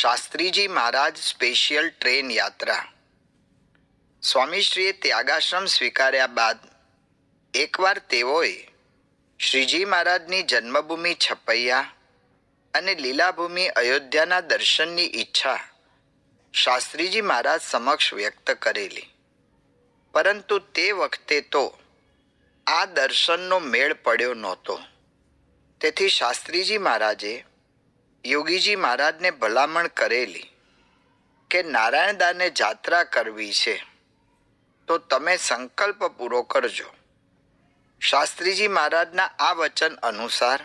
શાસ્ત્રીજી મહારાજ special train યાત્રા. સ્વામીશ્રીએ ત્યાગાશ્રમ સ્વીકાર્યા બાદ એકવાર તેઓએ શ્રીજી મહારાજની જન્મભૂમિ છપૈયા અને લીલાભૂમિ અયોધ્યાના દર્શનની ઈચ્છા શાસ્ત્રીજી મહારાજ સમક્ષ વ્યક્ત કરેલી. પરંતુ તે વખતે તો આ દર્શનનો મેળ પડ્યો નહોતો. તેથી શાસ્ત્રીજી મહારાજે યોગીજી મહારાજને ભલામણ કરેલી કે નારાયણદાને જાત્રા કરવી છે, તો તમે સંકલ્પ પૂરો કરજો. શાસ્ત્રીજી મહારાજના આ વચન અનુસાર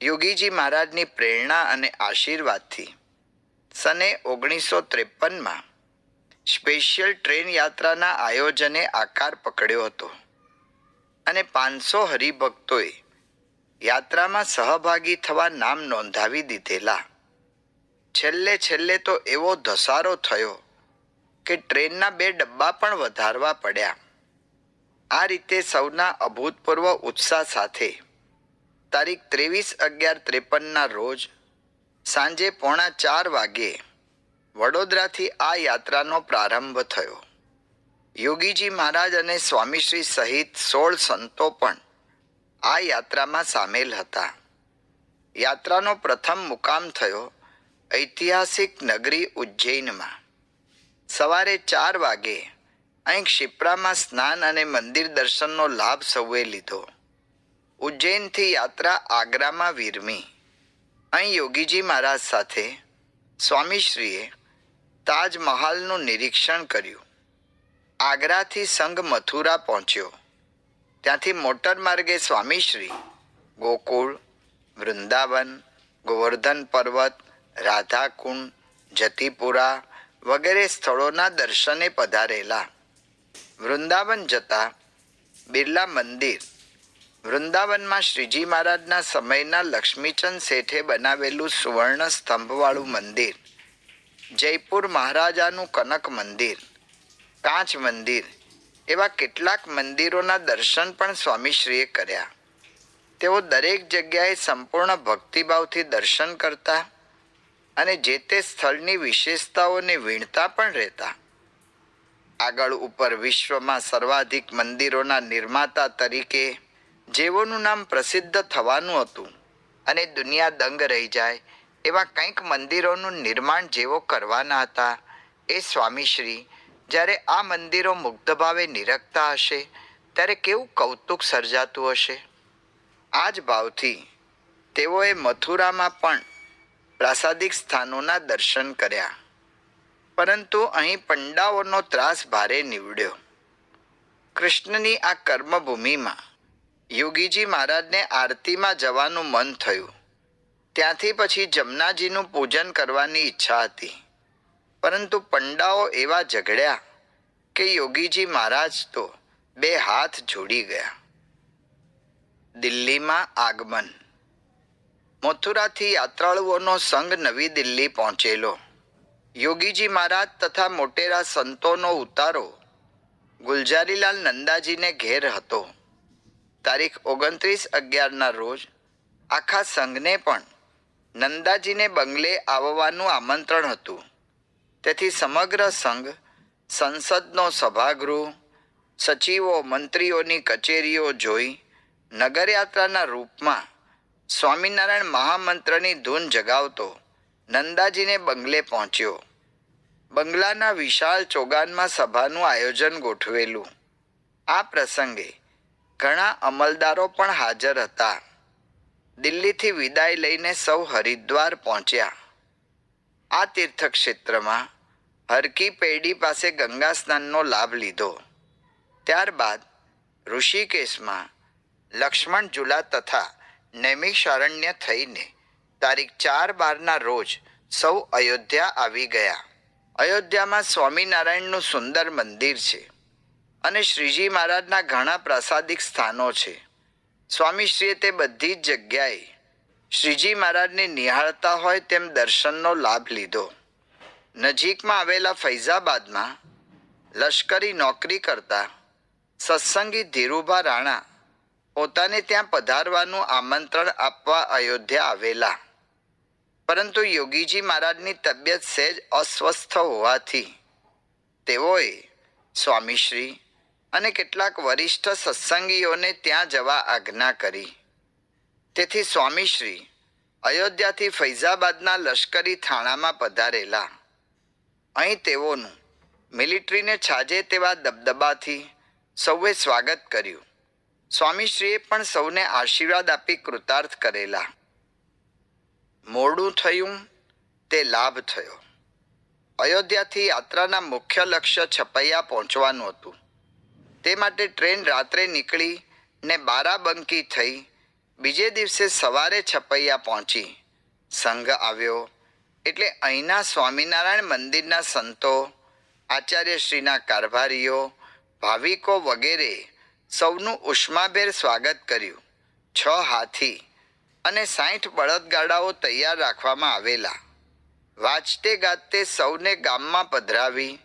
યોગીજી મહારાજની પ્રેરણા અને આશીર્વાદથી સને ઓગણીસો ત્રેપનમાં સ્પેશિયલ ટ્રેન યાત્રાના આયોજને આકાર પકડ્યો હતો અને પાંચસો હરિભક્તોએ યાત્રામાં સહભાગી થવા નામ નોંધાવી દીધેલા. છેલ્લે છેલ્લે તો એવો ધસારો થયો કે ટ્રેનના બે ડબ્બા પણ વધારવા પડ્યા. આ રીતે સૌના અભૂતપૂર્વ ઉત્સાહ સાથે તારીખ ત્રેવીસ અગિયાર ત્રેપનના રોજ સાંજે પોણા ચાર વાગ્યે વડોદરાથી આ યાત્રાનો પ્રારંભ થયો. યોગીજી મહારાજ અને સ્વામીશ્રી સહિત સોળ સંતો પણ આ યાત્રામાં સામેલ હતા. યાત્રાનો પ્રથમ મુકામ થયો ઐતિહાસિક નગરી ઉજ્જૈનમાં. સવારે ચાર વાગે અહીં ક્ષિપ્રામાં સ્નાન અને મંદિર દર્શનનો લાભ સૌએ લીધો. ઉજ્જૈનથી યાત્રા આગ્રામાં વિરમી. અહીં યોગીજી મહારાજ સાથે સ્વામીશ્રીએ તાજમહાલનું નિરીક્ષણ કર્યું. આગ્રાથી સંઘ મથુરા પહોંચ્યો. ત્યાંથી મોટર માર્ગે સ્વામીશ્રી, ગોકુળ, વૃંદાવન, ગોવર્ધન પર્વત, રાધાકુંડ, જતીપુરા વગેરે સ્થળોના દર્શને પધારેલા. વૃંદાવન જતા બિરલા મંદિર. વૃંદાવનમાં શ્રીજી મહારાજના સમયના લક્ષ્મીચંદ શેઠે બનાવેલું સુવર્ણ સ્તંભવાળું મંદિર. જયપુર મહારાજાનું કનક મંદિર. કાંચ મંદિર. એવા કેટલાક મંદિરોના દર્શન પણ સ્વામીશ્રીએ કર્યા. તેઓ દરેક જગ્યાએ સંપૂર્ણ ભક્તિભાવથી દર્શન કરતા અને જે તે સ્થળની વિશેષતાઓને વીણતા પણ રહેતા. આગળ ઉપર વિશ્વમાં સર્વાધિક મંદિરોના નિર્માતા તરીકે જેઓનું નામ પ્રસિદ્ધ થવાનું હતું અને દુનિયા દંગ રહી જાય એવા કંઈક મંદિરોનું નિર્માણ જેવો કરવાના હતા એ સ્વામીશ્રી જ્યારે આ મંદિરો મુગ્ધભાવે નિરખતા હશે, ત્યારે કેવું કૌતુક સર્જાતું હશે? આ જ ભાવથી તેઓએ મથુરામાં પણ પ્રાસાદિક સ્થાનોના દર્શન કર્યા. પરંતુ અહીં પંડાઓનો ત્રાસ ભારે નીવડ્યો. કૃષ્ણની આ કર્મભૂમિમાં યોગીજી મહારાજને આરતીમાં જવાનું મન થયું. ત્યાંથી પછી જમનાજીનું પૂજન કરવાની ઈચ્છા હતી. પરંતુ પંડાઓ એવા ઝઘડ્યા કે યોગીજી મહારાજ તો બે હાથ જોડી ગયા. દિલ્હીમાં આગમન. મથુરાથી યાત્રાળુઓનો સંઘ નવી દિલ્હી પહોંચેલો. યોગીજી મહારાજ તથા મોટેરા સંતોનો ઉતારો ગુલજારીલાલ નંદાજીને ઘેર હતો. તારીખ ઓગણત્રીસ અગિયારના રોજ આખા સંઘને પણ નંદાજીને બંગલે આવવાનું આમંત્રણ હતું. તેથી સમગ્ર સંઘ, સંસદનો સભાગૃહ, સચિવો, મંત્રીઓની કચેરીઓ જોઈ નગરયાત્રાના રૂપમાં સ્વામિનારાયણ મહામંત્રની ધૂન જગાવતો નંદાજીને બંગલે પહોંચ્યો. બંગલાના વિશાળ ચોગાનમાં સભાનું આયોજન ગોઠવેલું. આ પ્રસંગે ઘણા અમલદારો પણ હાજર હતા. દિલ્હીથી વિદાય લઈને સૌ હરિદ્વાર પહોંચ્યા. આ તીર્થક્ષેત્રમાં હરકી પૈડી પાસે ગંગા સ્નાનનો લાભ લીધો. ત્યારબાદ ઋષિકેશમાં લક્ષ્મણ ઝુલા તથા નૈમિષારણ્ય થઈને તારીખ ચાર બારના રોજ સૌ અયોધ્યા આવી ગયા. અયોધ્યામાં સ્વામિનારાયણનું સુંદર મંદિર છે અને શ્રીજી મહારાજના ઘણા પ્રાસાદિક સ્થાનો છે. સ્વામીશ્રીએ તે બધી જ જગ્યાએ શ્રીજી મહારાજને નિહાળતા હોય તેમ દર્શનનો લાભ લીધો. નજીકમાં આવેલા ફૈઝાબાદમાં લશ્કરી નોકરી કરતા સત્સંગી ધીરુભા રાણા પોતાને ત્યાં પધારવાનું આમંત્રણ આપવા અયોધ્યા આવેલા. પરંતુ યોગીજી મહારાજની તબિયત સહેજ અસ્વસ્થ હોવાથી તેઓએ સ્વામીશ્રી અને કેટલાક વરિષ્ઠ સત્સંગીઓને ત્યાં જવા આજ્ઞા કરી. તેથી સ્વામીશ્રી અયોધ્યાથી ફૈઝાબાદના લશ્કરી થાણામાં પધારેલા. અહીં તેઓનું મિલિટરીને છાજે તેવા દબદબાથી સૌએ સ્વાગત કર્યું. સ્વામીશ્રીએ પણ સૌને આશીર્વાદ આપી કૃતાર્થ કરેલા. મોડું થયું, તે લાભ થયો. અયોધ્યાથી યાત્રાના મુખ્ય લક્ષ્ય છપૈયા પહોંચવાનું હતું. તે માટે ટ્રેન રાત્રે નીકળી ને બારાબંકી થઈ બીજે દિવસે સવારે છપૈયા પહોંચી. સંઘ આવ્યો. એટલે અહીંના સ્વામિનારાયણ મંદિરના સંતો, આચાર્યશ્રીના કારભારીઓ, ભાવિકો વગેરે સૌનું ઉષ્માભેર સ્વાગત કર્યું. છ હાથી અને સાઠ બળદગાડાઓ તૈયાર રાખવામાં આવેલા. વાંચતે ગાતે સૌને ગામમાં પધરાવી,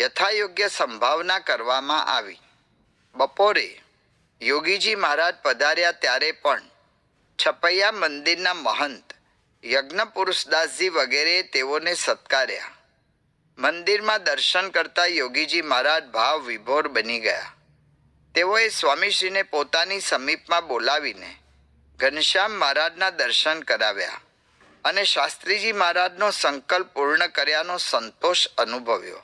યથાયોગ્ય સંભાવના કરવામાં આવી. બપોરે યોગીજી મહારાજ પધાર્યા ત્યારે પણ છપૈયા મંદિરના મહંત યજ્ઞ પુરુષદાસજી વગેરે તેઓને સત્કાર્યા. મંદિરમાં દર્શન કરતા યોગીજી મહારાજ ભાવ વિભોર બની ગયા. તેઓએ સ્વામીશ્રીને પોતાની સમીપમાં બોલાવીને ઘનશ્યામ મહારાજના દર્શન કરાવ્યા અને શાસ્ત્રીજી મહારાજનો સંકલ્પ પૂર્ણ કર્યાનો સંતોષ અનુભવ્યો.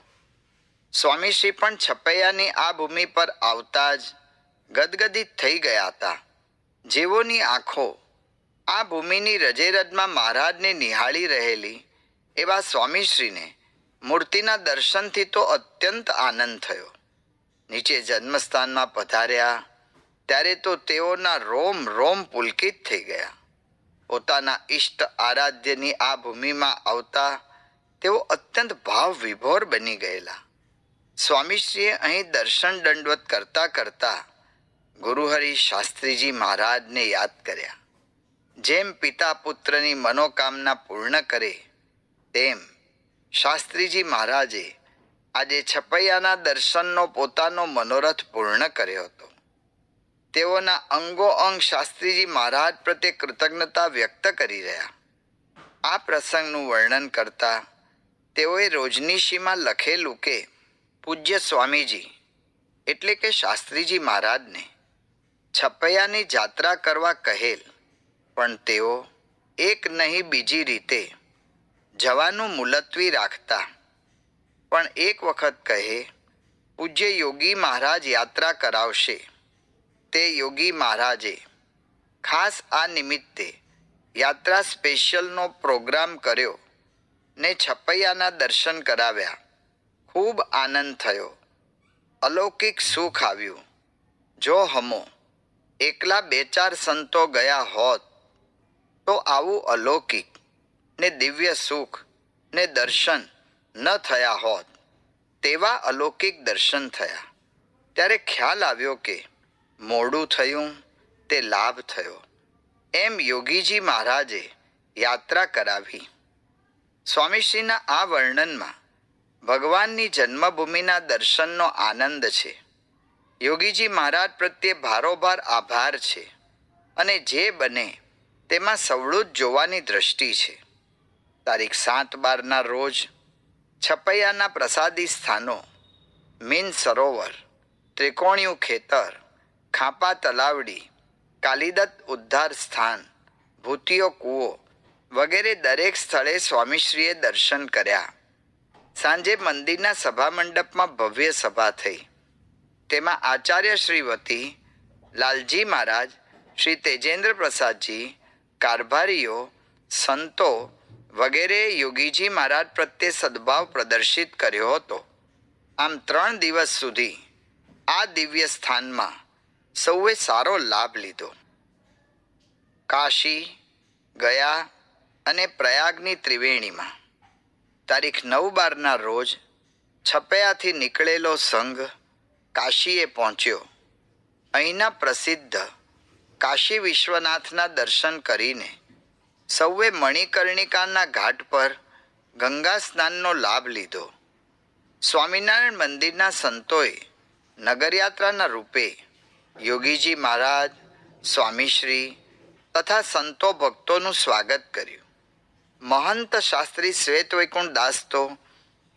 સ્વામીશ્રી પણ છપૈયાની આ ભૂમિ પર આવતા જ ગદગદિત થઈ ગયા હતા. જેઓની આંખો આ ભૂમિની રજેરજમાં મહારાજને નિહાળી રહેલી એવા સ્વામીશ્રીને મૂર્તિના દર્શનથી તો અત્યંત આનંદ થયો. નીચે જન્મસ્થાનમાં પધાર્યા, ત્યારે તો તેઓના રોમ રોમ પુલકિત થઈ ગયા. પોતાના ઈષ્ટ આરાધ્યની આ ભૂમિમાં આવતા તેઓ અત્યંત ભાવ વિભોર બની ગયેલા. સ્વામીશ્રીએ અહીં દર્શન દંડવત કરતા કરતા ગુરુહરિ શાસ્ત્રીજી મહારાજને યાદ કર્યા. જેમ પિતા પુત્રની મનોકામના પૂર્ણ કરે, તેમ શાસ્ત્રીજી મહારાજે આજે છપૈયાના દર્શનનો પોતાનો મનોરથ પૂર્ણ કર્યો હતો. તેઓના અંગો અંગ શાસ્ત્રીજી મહારાજ પ્રત્યે કૃતજ્ઞતા વ્યક્ત કરી રહ્યા. આ પ્રસંગનું વર્ણન કરતા તેઓએ રોજનીશીમાં લખેલું કે, પૂજ્ય સ્વામીજી, એટલે કે શાસ્ત્રીજી મહારાજને, છપૈયાની જાત્રા કરવા કહેલ પણ તેઓ એક નહીં બીજી રીતે જવાનું મુલતવી રાખતા. પણ એક વખત કહે, પૂજ્ય યોગી મહારાજ યાત્રા કરાવશે. તે યોગી મહારાજે ખાસ આ નિમિત્તે યાત્રા સ્પેશિયલનો પ્રોગ્રામ કર્યો ને છપૈયાના દર્શન કરાવ્યા. ખૂબ આનંદ થયો. અલૌકિક સુખ આવ્યું. જો હમો, એકલા બે ચાર સંતો ગયા હોત તો આવું અલૌકિક ને દિવ્ય સુખ ને દર્શન ન થયા હોત, તેવા અલૌકિક દર્શન થયા. ત્યારે ખ્યાલ આવ્યો કે મોડું થયું, તે લાભ થયો. એમ યોગીજી મહારાજે યાત્રા કરાવી. સ્વામીશ્રીના આ વર્ણનમાં ભગવાનની જન્મભૂમિના દર્શનનો આનંદ છે. યોગીજી મહારાજ પ્રત્યે ભારોભાર આભાર છે. અને જે બને તેમાં સવળું જ જોવાની દ્રષ્ટિ છે. તારીખ સાત બારના રોજ છપૈયાના પ્રસાદી સ્થાનો, મીન સરોવર, ત્રિકોણિયું ખેતર, ખાપા તલાવડી કાલિદત્ત ઉદ્ધાર સ્થાન, ભૂતિયો કૂવો વગેરે દરેક સ્થળે સ્વામીશ્રીએ દર્શન કર્યા. સાંજે મંદિરના સભા મંડપમાં ભવ્ય સભા થઈ. તેમાં આચાર્ય શ્રી વતી લાલજી મહારાજ, શ્રી તેજેન્દ્ર પ્રસાદજી કારભારીઓ, સંતો વગેરે યોગીજી મહારાજ પ્રત્યે સદભાવ પ્રદર્શિત કર્યો હતો. આમ ત્રણ દિવસ સુધી આ દિવ્ય સ્થાનમાં સૌએ સારો લાભ લીધો. કાશી, ગયા અને પ્રયાગની ત્રિવેણીમાં. તારીખ નવ બારના રોજ છપૈયાથી નીકળેલો સંઘ કાશીએ પહોંચ્યો. અહીંના પ્રસિદ્ધ કાશી વિશ્વનાથના દર્શન કરીને સૌએ મણિકર્ણિકાના ઘાટ પર ગંગા સ્નાનનો લાભ લીધો. સ્વામિનારાયણ મંદિરના સંતોએ નગરયાત્રાના રૂપે યોગીજી મહારાજ, સ્વામીશ્રી તથા સંતો ભક્તોનું સ્વાગત કર્યું. મહંત શાસ્ત્રી શ્વેત દાસ તો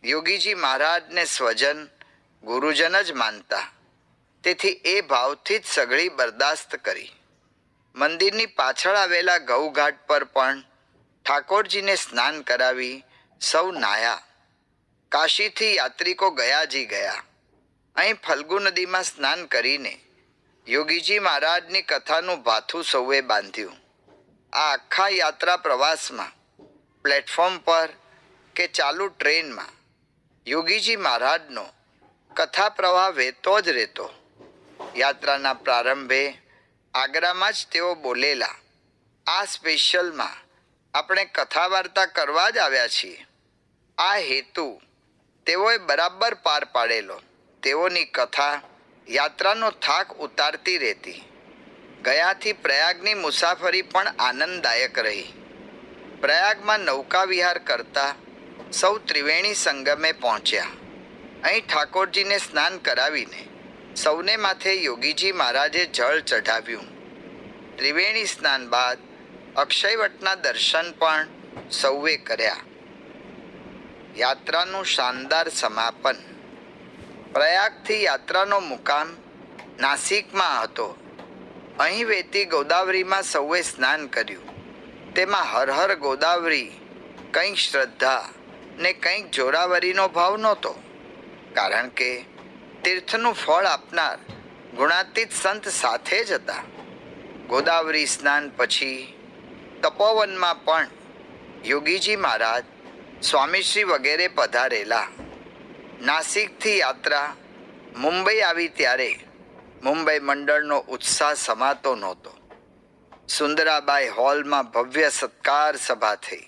યોગીજી મહારાજને સ્વજન, ગુરુજન જ માનતા. તેથી એ ભાવથી જ સગળી બરદાસ્ત કરી. મંદિરની પાછળ આવેલા ગૌઘાટ પર પણ ઠાકોરજીને સ્નાન કરાવી સૌ નાયા. કાશીથી યાત્રિકો ગયાજી ગયા. અહીં ફલ્ગુ નદીમાં સ્નાન કરીને યોગીજી મહારાજની કથાનું ભાથું સૌએ બાંધ્યું. આ આખા યાત્રા પ્રવાસમાં, પ્લેટફોર્મ પર કે ચાલુ ટ્રેનમાં, યોગીજી મહારાજનો કથા પ્રવાહ વહેતો જ રહેતો. યાત્રાના પ્રારંભે આગ્રામાં જ તેઓ બોલેલા. આ સ્પેશિયલમાં આપણે કથા વાર્તા કરવા જ આવ્યા છીએ. આ હેતુ તેઓએ બરાબર પાર પાડેલો. તેઓની કથા યાત્રાનો થાક ઉતારતી રહેતી. ગયાથી પ્રયાગની મુસાફરી પણ આનંદદાયક રહી. પ્રયાગમાં નૌકા વિહાર કરતા સૌ ત્રિવેણી સંગમે પહોંચ્યા. અહીં ઠાકોરજીને સ્નાન કરાવીને સૌને માથે યોગીજી મહારાજે જળ ચઢાવ્યું. ત્રિવેણી સ્નાન બાદ અક્ષયવટના દર્શન પણ સૌએ કર્યા. યાત્રાનું શાનદાર સમાપન. પ્રયાગથી યાત્રાનો મુકામ નાસિકમાં હતો. અહીં વેતી ગોદાવરીમાં સૌએ સ્નાન કર્યું. તેમાં હર હર ગોદાવરી, કંઈક શ્રદ્ધા ને કંઈક જોરાવરીનો ભાવ નહોતો. કારણ કે તીર્થનું ફળ આપનાર ગુણાતીત સંત સાથે જ હતા. ગોદાવરી સ્નાન પછી તપોવનમાં પણ યોગીજી મહારાજ સ્વામીશ્રી વગેરે પધારેલા. નાસિકથી યાત્રા મુંબઈ આવી ત્યારે મુંબઈ મંડળનો ઉત્સાહ સમાતો નહોતો. સુંદરાબાઈ હોલમાં ભવ્ય સત્કાર સભા થઈ.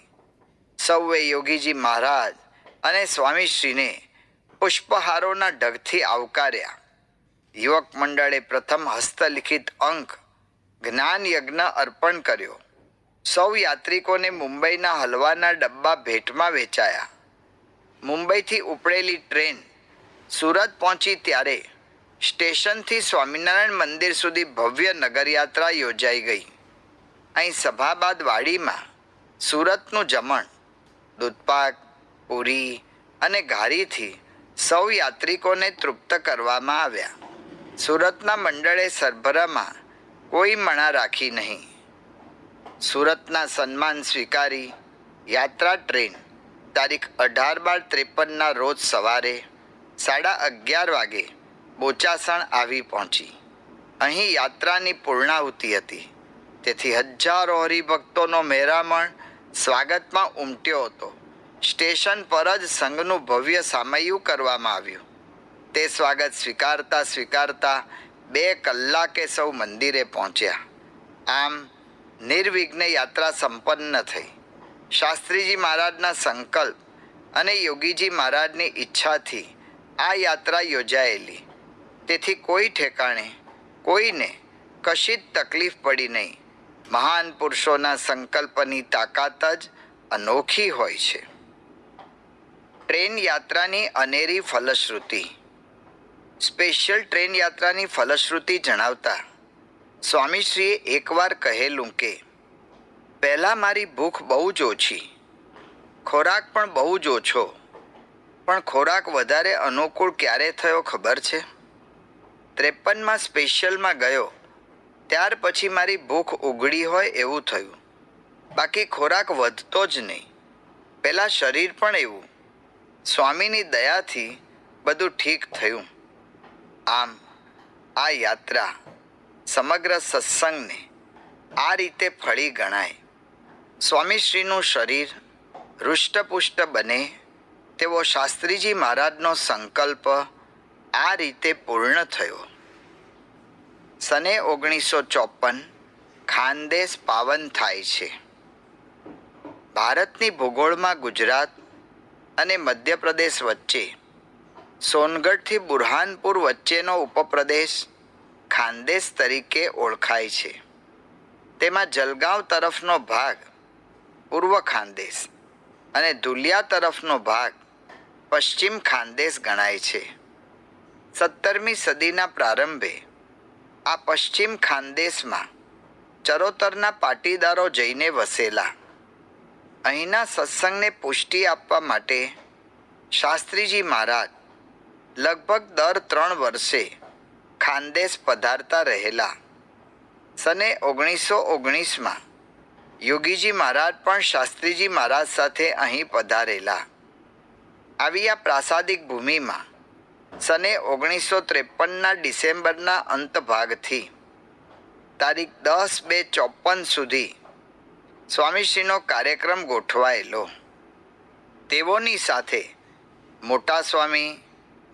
સૌએ યોગીજી મહારાજ અને સ્વામીશ્રીને પુષ્પહારોના ઢગથી આવકાર્યા. યુવક મંડળે પ્રથમ હસ્તલિખિત અંક જ્ઞાન યજ્ઞ અર્પણ કર્યો. સૌ યાત્રિકોને મુંબઈના હલવાના ડબ્બા ભેટમાં વેચાયા. મુંબઈથી ઉપડેલી ટ્રેન સુરત પહોંચી ત્યારે સ્ટેશનથી સ્વામિનારાયણ મંદિર સુધી ભવ્ય નગરયાત્રા યોજાઈ ગઈ. અહીં સભા બાદ વાડીમાં સુરતનું જમણ, દૂધપાક, પૂરી અને ઘારીથી સૌ યાત્રિકોને તૃપ્ત કરવામાં આવ્યા. સુરતના મંડળે સરભરામાં કોઈ મણા રાખી નહીં. સુરતના સન્માન સ્વીકારી યાત્રા ટ્રેન તારીખ અઢાર બાર ત્રેપનના રોજ સવારે સાડા અગિયાર વાગે બોચાસણ આવી પહોંચી. અહીં યાત્રાની પૂર્ણાહુતિ હતી. તેથી હજારો હરિભક્તોનો મેરામણ સ્વાગતમાં ઉમટ્યો હતો. સ્ટેશન પર જ સંઘનું ભવ્ય સામૈયું કરવામાં આવ્યું. તે સ્વાગત સ્વીકારતા સ્વીકારતા બે કલાકે સૌ મંદિરે પહોંચ્યા. આમ નિર્વિઘ્ન યાત્રા સંપન્ન થઈ. શાસ્ત્રીજી મહારાજના સંકલ્પ અને યોગીજી મહારાજની ઈચ્છાથી આ યાત્રા યોજાયેલી. તેથી કોઈ ઠેકાણે, કોઈને કશી જ તકલીફ પડી નહીં. મહાન પુરુષોના સંકલ્પની તાકાત જ અનોખી હોય છે. ટ્રેન યાત્રાની અનેરી ફલશ્રુતિ. સ્પેશિયલ ટ્રેન યાત્રાની ફલશ્રુતિ જણાવતા, સ્વામીશ્રીએ એકવાર કહેલું કે, પહેલાં મારી ભૂખ બહુ જ ઓછી. ખોરાક પણ બહુ જ ઓછો. પણ ખોરાક વધારે અનુકૂળ ક્યારે થયો ખબર છે? ત્રેપનમાં સ્પેશિયલમાં ગયો. ત્યાર પછી મારી ભૂખ ઉઘડી હોય એવું થયું. બાકી ખોરાક વધતો જ નહીં. પહેલાં શરીર પણ એવું. સ્વામીની દયાથી બધું ઠીક થયું. આમ, આ યાત્રા સમગ્ર સત્સંગને આ રીતે ફળી ગણાય. સ્વામીશ્રીનું શરીર હૃષ્ટપુષ્ટ બને, તેવો શાસ્ત્રીજી મહારાજનો સંકલ્પ આ રીતે પૂર્ણ થયો. સને ઓગણીસો ચોપન ખાનદેશ પાવન થાય છે. ભારતની ભૂગોળમાં ગુજરાત અને મધ્યપ્રદેશ વચ્ચે. સોનગઢથી બુરહાનપુર વચ્ચેનો ઉપપ્રદેશ ખાનદેશ તરીકે ઓળખાય છે. તેમાં જલગાંવ તરફનો ભાગ પૂર્વ ખાનદેશ અને ધુલિયા તરફનો ભાગ પશ્ચિમ ખાનદેશ ગણાય છે. સત્તરમી સદીના પ્રારંભે આ પશ્ચિમ ખાનદેશમાં ચરોતરના પાટીદારો જઈને વસેલા અહીંના સત્સંગને પુષ્ટિ આપવા માટે શાસ્ત્રીજી મહારાજ લગભગ દર ત્રણ વર્ષે ખાનદેશ પધારતા રહેલા. સને ઓગણીસો ઓગણીસમાં યોગીજી મહારાજ પણ શાસ્ત્રીજી મહારાજ સાથે અહીં પધારેલા. આવી આ પ્રાસાદિક ભૂમિમાં સને ઓગણીસો ત્રેપનના ડિસેમ્બરના અંત ભાગથી તારીખ દસ બે ચોપન સુધી સ્વામીશ્રીનો કાર્યક્રમ ગોઠવાયેલો. તેઓની સાથે મોટા સ્વામી,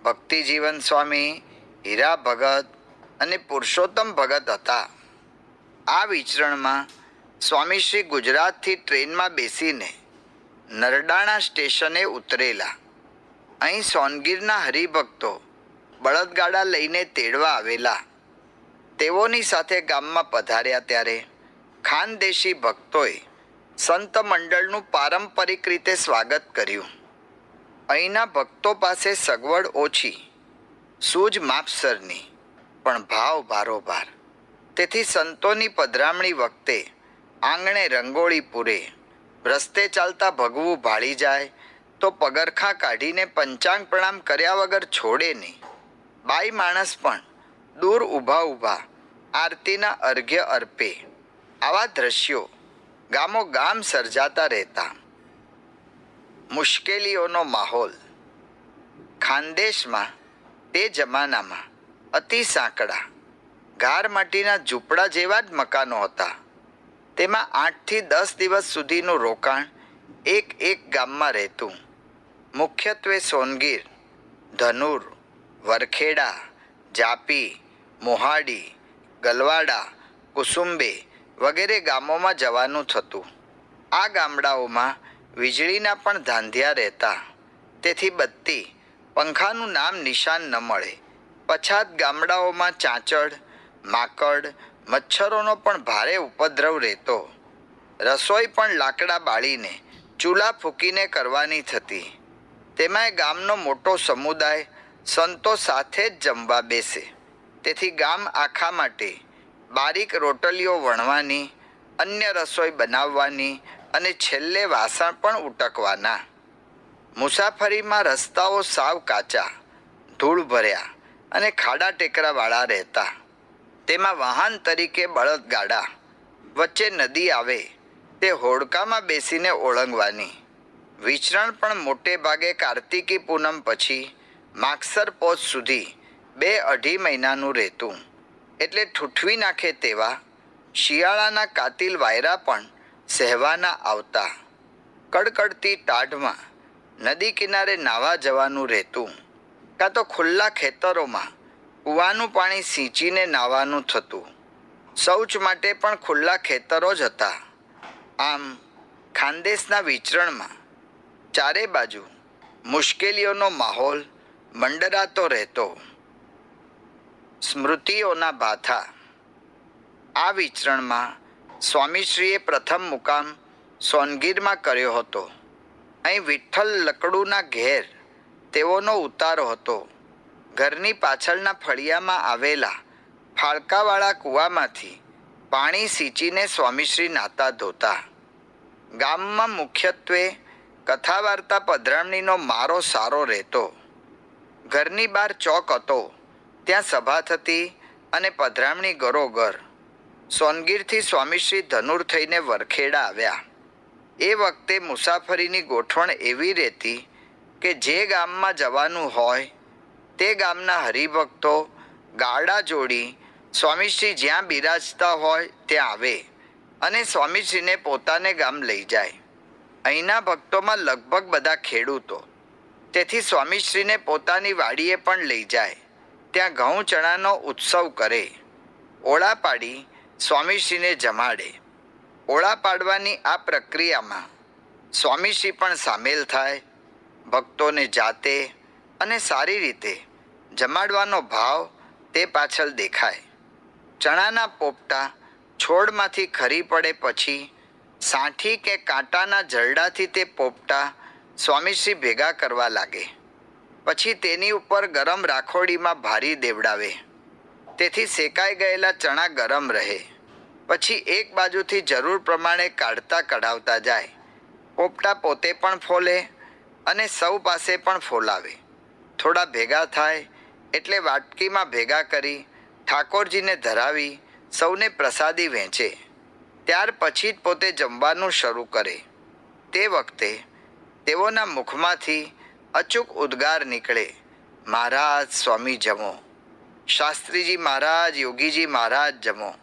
ભક્તિજીવન સ્વામી, હીરા ભગત અને પુરુષોત્તમ ભગત હતા. આ વિચરણમાં સ્વામીશ્રી ગુજરાતથી ટ્રેનમાં બેસીને નરડાણા સ્ટેશને ઉતરેલા. અહીં સોનગીરના હરિભક્તો બળદગાડા લઈને તેડવા આવેલા. તેઓની સાથે ગામમાં પધાર્યા ત્યારે ખાનદેશી ભક્તોએ સંત મંડળનું પારંપરિક રીતે સ્વાગત કર્યું. અહીંના ભક્તો પાસે સગવડ ઓછી, સૂઝ માપસરની, પણ ભાવ ભારોભાર. તેથી સંતોની પધરામણી વખતે આંગણે રંગોળી પૂરે, રસ્તે ચાલતા ભગવું ભાળી જાય, તો પગરખા કાઢીને પંચાંગ પ્રણામ કર્યા વગર છોડે નહીં. બાઈ માણસ પણ દૂર ઊભા ઊભા આરતીના અર્ઘ્ય અર્પે. આવા દ્રશ્યો ગામો ગામ સર્જાતા રહેતા. મુશ્કેલીઓનો માહોલ ખાનદેશમાં તે જમાનામાં અતિ સાંકડા. ગાર માટીના ઝૂંપડા જેવા જ મકાનો હતા. તેમાં આઠથી દસ દિવસ સુધીનું રોકાણ એક એક ગામમાં રહેતું. મુખ્યત્વે સોનગીર, ધનુર, વરખેડા, જાપી, મોહાડી, ગલવાડા, કુસુંબે વગેરે ગામોમાં જવાનું થતું. આ ગામડાઓમાં વીજળીના પણ ધાંધિયા રહેતા. તેથી બત્તી, પંખાનું નામ નિશાન ન મળે. પછાત ગામડાઓમાં ચાંચડ, માકડ, મચ્છરોનો પણ ભારે ઉપદ્રવ રહેતો. રસોઈ પણ લાકડા બાળીને, ચૂલા ફૂંકીને કરવાની થતી. તેમાંય ગામનો મોટો સમુદાય સંતો સાથે જ જમવા બેસે. તેથી ગામ આખા માટે બારીક રોટલીઓ વણવાની, અન્ય રસોઈ બનાવવાની અને છેલ્લે વાસણ પણ ઉટકવાના. મુસાફરીમાં રસ્તાઓ સાવ કાચા, ધૂળ ભર્યા અને ખાડા ટેકરાવાળા રહેતા. તેમાં વાહન તરીકે બળદગાડા, વચ્ચે નદી આવે, તે હોડકામાં બેસીને ઓળંગવાની. વિચરણ પણ મોટે ભાગે કાર્તિકી પૂનમ પછી, માગસર પોચ સુધી બે અઢી મહિનાનું રહેતું. એટલે ઠૂઠવી નાખે તેવા શિયાળાના કાતિલ વાયરા પણ સહેવાના આવતા. કડકડતી ટાઢમાં નદી કિનારે નાવા જવાનું રહેતું. કાં તો ખુલ્લા ખેતરોમાં કૂવાનું પાણી સિંચીને નાવાનું થતું. શૌચ માટે પણ ખુલ્લા ખેતરો જ હતા. આમ ખાનદેશના વિચરણમાં ચારે બાજુ મુશ્કેલીઓનો માહોલ મંડરાતો રહેતો. સ્મૃતિઓના ભાથા આ વિચરણમાં સ્વામીશ્રીએ પ્રથમ મુકામ સોનગીરમાં કર્યો હતો. અહીં વિઠ્ઠલ લકડુના ઘેર તેઓનો ઉતારો હતો. ઘરની પાછળના ફળિયામાં આવેલા ફાળકાવાળા કૂવામાંથી પાણી સિંચીને સ્વામીશ્રી નાતા ધોતા. ગામમાં મુખ્યત્વે કથા વાર્તા પધરામણીનો મારો સારો રહેતો. ઘરની બહાર ચોક હતો. ત્યાં સભા થતી અને પધરામણી ગરોગર. સોનગીરથી સ્વામીશ્રી ધનુર થઈને વરખેડા આવ્યા. એ વખતે મુસાફરીની ગોઠવણ એવી રહેતી કે જે ગામમાં જવાનું હોય, તે ગામના હરિભક્તો ગાડા જોડી સ્વામીશ્રી જ્યાં બિરાજતા હોય ત્યાં આવે અને સ્વામીશ્રીને પોતાને ગામ લઈ જાય. અહીંના ભક્તોમાં લગભગ બધા ખેડૂતો. તેથી સ્વામીશ્રીને પોતાની વાડીએ પણ લઈ જાય. ત્યાં ઘઉં ચણાનો ઉત્સવ કરે. ઓળા પાડી સ્વામીશ્રીને જમાડે. ઓળા પાડવાની આ પ્રક્રિયામાં સ્વામીશ્રી પણ સામેલ થાય, ભક્તોને જાતે અને સારી રીતે જમાડવાનો ભાવ તે પાછળ દેખાય. ચણાના પોપટા છોડમાંથી ખરી પડે પછી સાંઠી કે કાંટાના જરડાથી તે પોપટા સ્વામીશ્રી ભેગા કરવા લાગે. પછી તેની ઉપર ગરમ રાખોડીમાં ભારી દેવડાવે. તેથી શેકાઈ ગયેલા ચણા ગરમ રહે. પછી એક બાજુથી જરૂર પ્રમાણે કાઢતા કઢાવતા જાય. પોપટા પોતે પણ ફોલે અને સૌ પાસે પણ ફોલાવે. થોડા ભેગા થાય એટલે વાટકીમાં ભેગા કરી ઠાકોરજીને ધરાવી સૌને પ્રસાદી વહેંચે ત્યાર પછી જ પોતે જમવાનું શરૂ કરે. તે વખતે તેઓના મુખમાંથી અચૂક ઉદ્ગાર નીકળે. મહારાજ સ્વામી જમો. શાસ્ત્રીજી મહારાજ, યોગીજી મહારાજ જમો.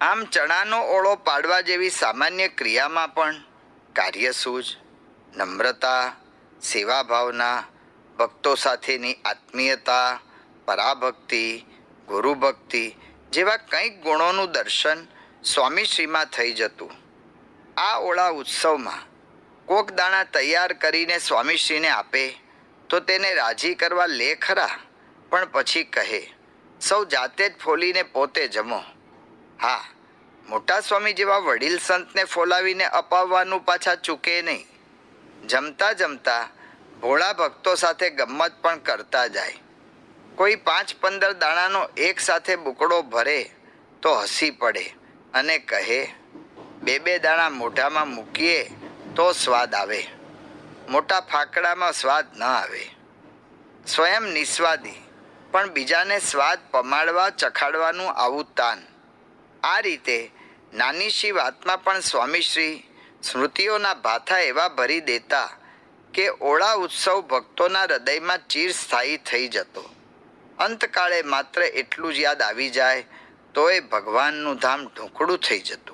આમ ચણાનો ઓળો પાડવા જેવી સામાન્ય ક્રિયામાં પણ કાર્યસૂઝ નમ્રતા સેવા ભાવના ભક્તો સાથેની આત્મીયતા, પરાભક્તિ, ગુરુભક્તિ જેવા કંઈક ગુણોનું દર્શન સ્વામીશ્રીમાં થઈ જતું. આ ઓળા ઉત્સવમાં કોક દાણા તૈયાર કરીને સ્વામીશ્રીને આપે, તો તેને રાજી કરવા લે ખરા, પણ પછી કહે, સૌ જાતે જ ફોલીને પોતે જમો. હા, મોટા સ્વામી જેવા વડીલ સંતને ફોલાવીને અપાવવાનું પાછા ચૂકે નહીં. જમતા જમતા ભોળા ભક્તો સાથે ગમ્મત પણ કરતા જાય. કોઈ પાંચ પંદર દાણાનો એક સાથે બુકડો ભરે, તો હસી પડે અને કહે, બે બે દાણા મોઢામાં મૂકીએ તો સ્વાદ આવે. મોટા ફાકડામાં સ્વાદ ન આવે. સ્વયં નિસ્વાદી, પણ બીજાને સ્વાદ પમાડવા, ચખાડવાનું આવું તાન. આ રીતે નાની શી વાતમાં પણ સ્વામીશ્રી સ્મૃતિઓના ભાથા એવા ભરી દેતા કે ઓળા ઉત્સવ ભક્તોના હૃદયમાં ચીરસ્થાયી થઈ જતો. અંતકાળે માત્ર એટલું જ યાદ આવી જાય, તો એ ભગવાનનું ધામ ઢોકળું થઈ જતું.